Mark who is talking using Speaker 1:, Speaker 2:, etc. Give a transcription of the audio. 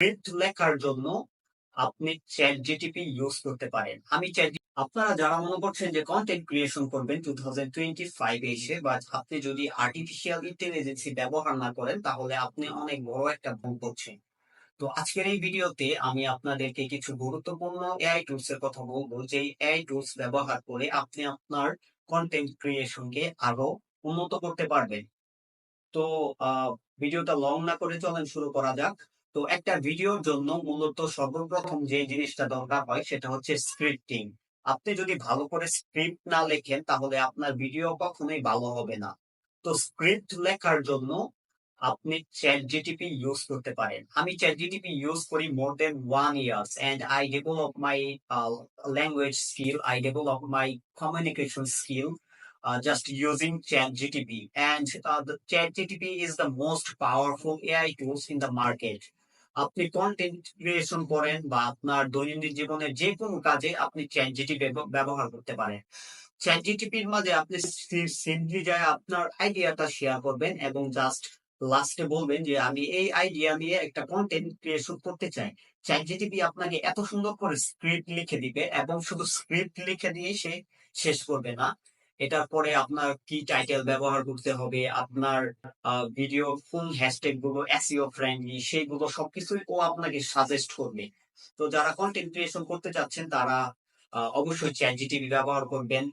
Speaker 1: Script লেখার জন্য আপনি চ্যাট জিটিপি ইউজ করতে পারেন। আমি চ্যাট আপনারা যারা মনে করছেন যে কন্টেন্ট ক্রিয়েশন করবেন টু থাউজেন্ড টোয়েন্টি ফাইভ এসে বা আপনি যদি আর্টিফিশিয়াল ইন্টেলিজেন্সি ব্যবহার না করেন, তাহলে আপনি অনেক বড় একটা ভুল করছেন। তো আজকের এই ভিডিওতে আমি আপনাদেরকে কিছু গুরুত্বপূর্ণ এআই টুলস এর কথা বলব যে এআই টুলস ব্যবহার করে আপনি আপনার কন্টেন্ট ক্রিয়েশনকে আরও উন্নত করতে পারবেন। তো ভিডিওটা লং না করে চলেন, শুরু করা যাক। তো একটা ভিডিওর জন্য মূলত সর্বপ্রথম যে জিনিসটা দরকার হয় সেটা হচ্ছে স্ক্রিপ্টিং আপনি যদি ভালো করে স্ক্রিপ্ট না লেখেন তাহলে আপনার ভিডিও কখনোই ভালো হবে না তো স্ক্রিপ্ট লেখার জন্য আপনি চ্যাট জিটিপি ইউজ করতে পারেন আমি চ্যাট জিটিপি ইউজ করি more than one years and I develop my language skill I develop my communication skill just using ChatGTP. And uh, the ChatGTP is the most powerful AI tools in the market. আপনি content creation করেন বা আপনার দৈনন্দিন জীবনের যে কোনো কাজে আপনি চ্যাট জিটিপি ব্যবহার করতে পারেন। চ্যাট জিটিপির মাঝে আপনি সিম্পলি যায় আপনার আইডিয়াটা শেয়ার করবেন এবং জাস্ট লাস্টে বলবেন যে, আমি এই আইডিয়া নিয়ে একটা কন্টেন্ট ক্রিয়েশন করতে চাই। চ্যাট জিটিপি আপনাকে এত সুন্দর করে স্ক্রিপ্ট লিখে দিবে এবং শুধু স্ক্রিপ্ট লিখে দিয়ে সে শেষ করবে না। এটার পরে আপনার কি টাইটেল ব্যবহার করতে হবে, আপনার ভিডিও কোন হ্যাশট্যাগগুলো এসিও ফ্রেন্ডলি সেইগুলো সবকিছুই ও আপনাকে সাজেস্ট করবে। তো যারা কন্টেন্ট ক্রিয়েশন করতে চাচ্ছেন তারা অবশ্যই চ্যাট জিটিভি ব্যবহার করবেন।